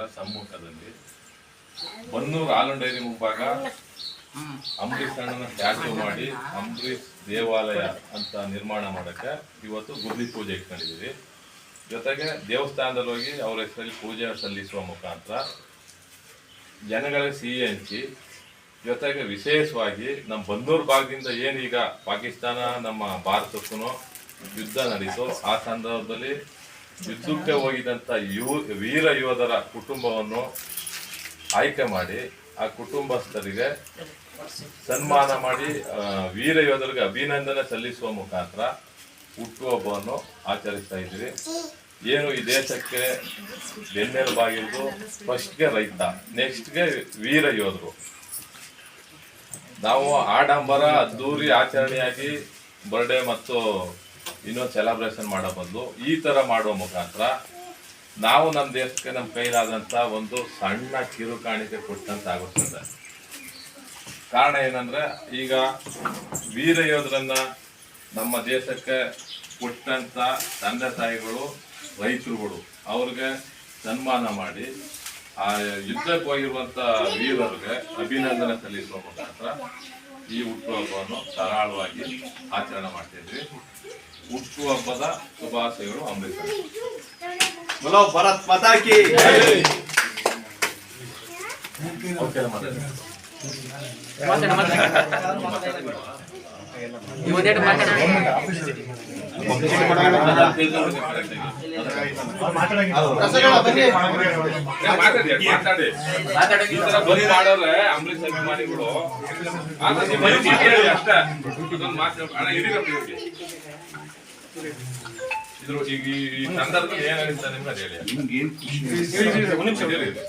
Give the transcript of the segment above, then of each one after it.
ಮುಖಾಂತರ ಸಮ್ಮುಖದಲ್ಲಿ. ಬನ್ನೂರು ಹಾಲು ಡೈರಿ ಮುಂಭಾಗ ಅಂಬರೀಷ್ ಅಣ್ಣನ ಸ್ಟ್ಯಾಚ್ಯೂ ಮಾಡಿ ಅಂಬರೀಷ್ ದೇವಾಲಯ ಅಂತ ನಿರ್ಮಾಣ ಮಾಡಕ್ಕೆ ಇವತ್ತು ಗುದ್ಲಿ ಪೂಜೆ ಇಟ್ಕೊಂಡಿದ್ದೀವಿ. ಜೊತೆಗೆ ದೇವಸ್ಥಾನದಲ್ಲಿ ಹೋಗಿ ಅವರ ಹೆಸರಲ್ಲಿ ಪೂಜೆ ಸಲ್ಲಿಸುವ ಮುಖಾಂತರ ಜನಗಳಿಗೆ ಸಿಹಿ ಹಂಚಿ, ಜೊತೆಗೆ ವಿಶೇಷವಾಗಿ ನಮ್ಮ ಬನ್ನೂರು ಭಾಗದಿಂದ ಏನೀಗ ಪಾಕಿಸ್ತಾನ, ನಮ್ಮ ಭಾರತಕ್ಕೂ ಯುದ್ಧ ನಡೀತು ಆ ಸಂದರ್ಭದಲ್ಲಿ ಯುದ್ಧಕ್ಕೆ ಹೋಗಿದಂಥ ಯು, ವೀರ ಯೋಧರ ಕುಟುಂಬವನ್ನು ಆಯ್ಕೆ ಮಾಡಿ ಆ ಕುಟುಂಬಸ್ಥರಿಗೆ ಸನ್ಮಾನ ಮಾಡಿ ವೀರ ಯೋಧರಿಗೆ ಅಭಿನಂದನೆ ಸಲ್ಲಿಸುವ ಮುಖಾಂತರ ಹುಟ್ಟುಹಬ್ಬವನ್ನು ಆಚರಿಸ್ತಾ ಇದ್ವಿ ಏನು ಈ ದೇಶಕ್ಕೆ ಬೆನ್ನೆಲುಬಾಗಿದ್ದು ಫಸ್ಟ್ಗೆ ರೈತ ನೆಕ್ಸ್ಟ್ಗೆ ವೀರ ಯೋಧರು. ನಾವು ಆಡಂಬರ, ಅದ್ದೂರಿ, ಆಚರಣೆಯಾಗಿ ಬರ್ಡೇ ಮತ್ತು ಇನ್ನೊಂದು ಸೆಲೆಬ್ರೇಷನ್ ಮಾಡೋ ಬದಲು ಈ ತರ ಮಾಡುವ ಮುಖಾಂತರ ನಾವು ನಮ್ಮ ದೇಶಕ್ಕೆ ನಮ್ಮ ಕೈಲಾದಂತ ಒಂದು ಸಣ್ಣ ಕಿರುಕಾಣಿಕೆ ಕೊಟ್ಟಂತ ಆಗುತ್ತದೆ. ಕಾರಣ ಏನಂದ್ರೆ ಈಗ ವೀರ ಯೋಧರನ್ನ ನಮ್ಮ ದೇಶಕ್ಕೆ ಕೊಟ್ಟಂತ ತಂದೆ ತಾಯಿಗಳು, ರೈತರುಗಳು, ಅವ್ರಿಗೆ ಸನ್ಮಾನ ಮಾಡಿ, ಆ ಯುದ್ಧಕ್ಕೆ ಹೋಗಿರುವಂತ ವೀರರಿಗೆ ಅಭಿನಂದನೆ ಸಲ್ಲಿಸುವ ಮುಖಾಂತರ ಈ ಹುಟ್ಟುಹಬ್ಬವನ್ನು ಸರಳವಾಗಿ ಆಚರಣೆ ಮಾಡ್ತಿದ್ವಿ ಹುಟ್ಟುಹಬ್ಬದ ಶುಭಾಶಯಗಳು ಅಂಬೇಡ್ಕರ್. ಬಲೋ ಭರತ್ ಮಾತಾಕಿ ಅಭಿಮಾನಿಗಳು ಅಷ್ಟೇ ಇದ್ರ ಈಗ ಈ ಸಂದರ್ಭದಲ್ಲಿ ಏನ್ ಅನಿಸ್ತಾ ನಿಮ್ಗೆ ಅದು ಒಂದ್ ನಿಮಿಷ ಇರಿ, ಇರಿ.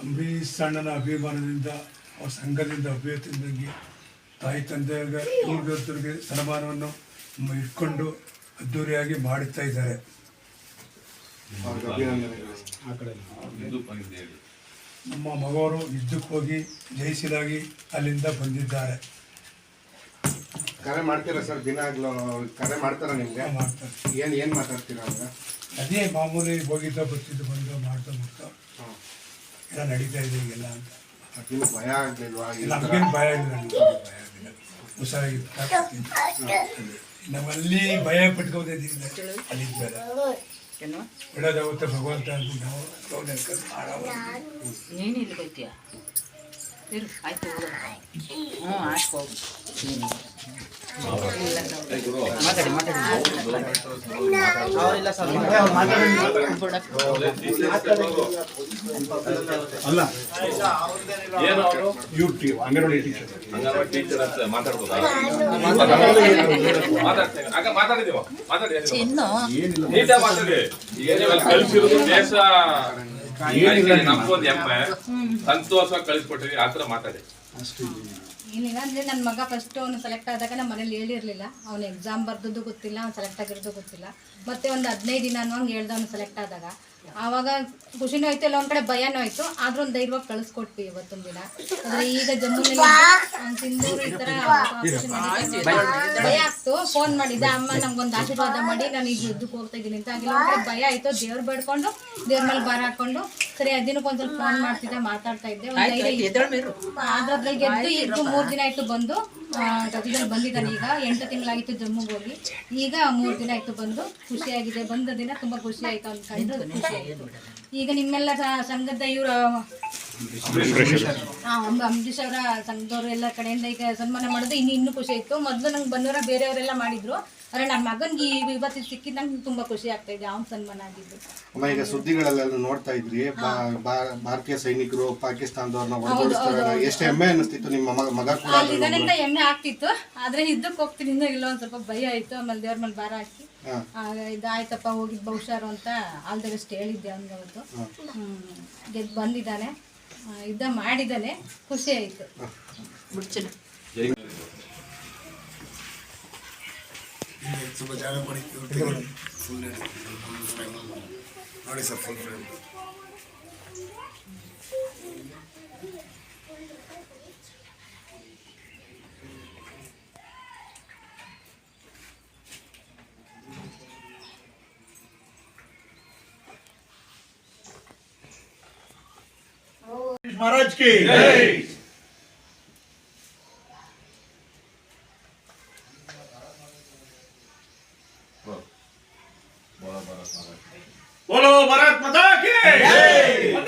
ಅಂಬರೀಷ್ ಸಣ್ಣನ ಅಭಿಮಾನದಿಂದ, ಅವ್ರ ಸಂಘದಿಂದ ಅಭ್ಯರ್ಥಿಯಿಂದಾಗಿ ತಾಯಿ ತಂದೆಯಾಗಿ ಇವ್ರಿಗೆ ಸನ್ಮಾನವನ್ನು ಇಟ್ಕೊಂಡು ಅದ್ದೂರಿಯಾಗಿ ಮಾಡುತ್ತಾ ಇದ್ದಾರೆ. ನಮ್ಮ ಮಗವರು ಯುದ್ಧಕ್ಕೆ ಹೋಗಿ ಜಯಿಸಿದಾಗಿ ಅಲ್ಲಿಂದ ಬಂದಿದ್ದಾರೆ. ಕರೆ ಮಾಡ್ತೀರಾ ಸರ್? ದಿನಾಗ್ಲೂ ಕರೆ ಮಾಡ್ತಾರ ನಿಮ್ಗೆ? ಮಾಡ್ತಾರೆ. ಏನ್ ಏನ್ ಮಾತಾಡ್ತೀರಾ ಅವ್ರ? ಅದೇ ಮಾಮೂಲಿ ಹೋಗಿದ್ದ ಬರ್ತಿದ್ದು ಬಂದು ಮಾಡ್ತಾ ಮಾಡ್ತಾ. ಎಲ್ಲ ನಡೀತಾ ಇದೆ ಈಗೆಲ್ಲ ಅಂತ. ನಿಮ್ಗೆ ಭಯ ಆಗಲಿಲ್ವಾ ಇಲ್ಲ? ನಮಗೇನು ಭಯ ಇಲ್ಲ ನಮ್ಗೆ ಭಯ ಆಗಿಲ್ಲ ಹುಷಾರಾಗಿ ನಮ್ಮಲ್ಲಿ ಭಯ ಪಟ್ಕೊಂಡಿದ್ದೀವಿ ಅಲ್ಲಿ ಒಳ್ಳೇದಾಗುತ್ತೆ ಭಗವಂತ ಅಂದ್ಬಿಟ್ಟು ನಾವು ಮಾಡೋದು. ನೀನು ಇಲ್ಲಿ ಇರು ಆಯ್ತು ಹ್ಞೂ ಮಾತಾಡಿ ಮಾತಾಡಿ. ಅಂಗನವಾಡಿ ಟೀಚರ್ ಅಂಗನವಾಡಿ ಟೀಚರ್ ಅಂತ ಮಾತಾಡ್ಬೋದಾ ಮಾತಾಡ್ತೇನೆ ಆಗ ಮಾತಾಡಿದೀವ ಮಾತಾಡಿ ಇನ್ನು ನೀಟಾಗಿ ಮಾತಾಡಿ. ಈಗ ನೀವೆಲ್ಲ ಕಲಿಸಿರೋದು ದೇಶ ನಮ್ಗೊಂದು ಹೆಮ್ಮೆ ಸಂತೋಷ ಕಳಿಸ್ಕೊಟ್ರಿ ಆತರ ಥರ ಮಾತಾಡಿ. ಏನಿಲ್ಲ ಅಂದರೆ ನನ್ನ ಮಗ ಫಸ್ಟ್ ಅವನು ಸೆಲೆಕ್ಟ್ ಆದಾಗ ನಮ್ಮ ಮನೇಲಿ ಹೇಳಿರಲಿಲ್ಲ. ಅವನು ಎಕ್ಸಾಮ್ ಬರ್ದದ್ದು ಗೊತ್ತಿಲ್ಲ ಅವ್ನು ಸೆಲೆಕ್ಟ್ ಆಗಿರೋದು ಗೊತ್ತಿಲ್ಲ. ಮತ್ತೆ ಒಂದು ಹದಿನೈದು ದಿನ ಹಂಗೆ ಹೇಳ್ದ ಅವ್ನು ಸೆಲೆಕ್ಟ್ ಆದಾಗ. ಆವಾಗ ಖುಷಿನೂ ಆಯಿತು ಎಲ್ಲ ಒಂದು ಕಡೆ ಭಯನೂ ಆಯಿತು. ಆದ್ರೂ ಒಂದು ಧೈರ್ಯವಾಗಿ ಕಳಿಸ್ಕೊಟ್ವಿ ಇವತ್ತೊಂದು ದಿನ. ಆದ್ರೆ ಈಗ ಜಮ್ಮುನಲ್ಲಿ ಸಿಂಧೂರು ಈ ಥರ. ಭಯ ಆಗ್ತು. ಫೋನ್ ಮಾಡಿದ್ದೆ ಅಮ್ಮ ನಮ್ಗೊಂದು ಆಶೀರ್ವಾದ ಮಾಡಿ ನಾನು ಈಗ ಯುದ್ಧಕ್ಕೆ ಹೋಗ್ತಾ ಇದ್ದೀನಿ ಅಂತ ಆಗಿಲ್ಲ. ಒಂದ್ ಕಡೆ ಭಯ ಆಯಿತು. ದೇವ್ರು ಬೇಡ್ಕೊಂಡು ದೇವ್ರ ಮೇಲೆ ಬಾರ ಹಾಕೊಂಡು. ಸರಿ ದಿನಕ್ಕೆ ಸ್ವಲ್ಪ ಫೋನ್ ಮಾಡ್ತಿದ್ದೆ ಮಾತಾಡ್ತಾ ಇದ್ದೆ. ಒಂದು ಧೈರ್ಯ ಇತ್ತು. ಅದ್ರಲ್ಲಿ ಗೆದ್ದು ಇದ್ದು ಮೂರ್ ದಿನ ಇಟ್ಟು ಬಂದು ಗದಿದಲ್ಲಿ ಬಂದಿದ್ದಾರೆ ಈಗ. ಎಂಟು ತಿಂಗಳಾಗಿತ್ತು ಜಮ್ಮುಗೆ ಹೋಗಿ. ಈಗ ಮೂರ್ ದಿನ ಇಟ್ಟು ಬಂದು ಖುಷಿಯಾಗಿದೆ. ಬಂದ ದಿನ ತುಂಬಾ ಖುಷಿ ಆಯ್ತು ಅಂತ ಕಂಡು ಖುಷಿ ಆಯ್ತು ಈಗ ನಿಮ್ಮೆಲ್ಲ ಸಂಘದ ಇವರು ಅಂಬರೀಶ್ ಅವರ ಸಂಘದವ್ರು ಎಲ್ಲ ಕಡೆಯಿಂದ ಈಗ ಸನ್ಮಾನ ಮಾಡೋದು ಇನ್ನು ಇನ್ನೂ ಖುಷಿ ಆಯ್ತು. ಮೊದಲು ನಂಗೆ ಬಂದವರ ಬೇರೆಯವರೆಲ್ಲ ಮಾಡಿದ್ರು. ಆದ್ರೆ ನನ್ನ ಮಗನ್ಗೆ ಈ ಇವತ್ತು ಸಿಕ್ಕಿದ್ ನಂಗೆ ತುಂಬಾ ಖುಷಿ ಆಗ್ತಾ ಇದೆ ಅವ್ನ ಸನ್ಮಾನ ಆಗಿದ್ದು. ಅಮ್ಮ ಈಗ ಸುದ್ದಿಗಳಲ್ಲೆಲ್ಲ ನೋಡ್ತಾ ಇದ್ರಿ. ಭಾರತೀಯ ಸೈನಿಕರು ಪಾಕಿಸ್ತಾನದವ್ರನ್ನ ಎಷ್ಟು ಹೆಮ್ಮೆ ಅನ್ನಿಸ್ತಿತ್ತು ನಿಮ್ಮ ಮಗ ಕೂಡ ಅಂತ ಎಮ್ಮೆ ಆಗ್ತಿತ್ತು. ಆದ್ರೆ ಇದಕ್ಕೆ ಹೋಗ್ತೀನಿ ಇನ್ನೂ ಇಲ್ಲ ಒಂದ್ ಸ್ವಲ್ಪ ಭಯ ಆಯ್ತು. ಆಮೇಲೆ ದೇವ್ರ ಮೇಲೆ ಭಾರ ಹಾಕಿ. ಇದಾಯ್ತಪ್ಪ ಹೋಗಿದ್ ಬಹುಶಾರು ಅಂತ ಆಲ್ ದ ಬೆಸ್ಟ್ ಹೇಳಿದ್ದೆ ಅವನಿಗೆ ಅವತ್ತು. ಹ್ಮ್ ಗೆದ್ದು ಬಂದಿದ್ದಾನೆ ಮಾಡಿದಲೆ ಮಾಡಿದ್ದಾನೆ ಖುಷಿ ಆಯ್ತು. ನೋಡಿ ಸರ್ ಫುಲ್ ಫ್ರೇಮ್ महाराज की। बोलो भारत माता की।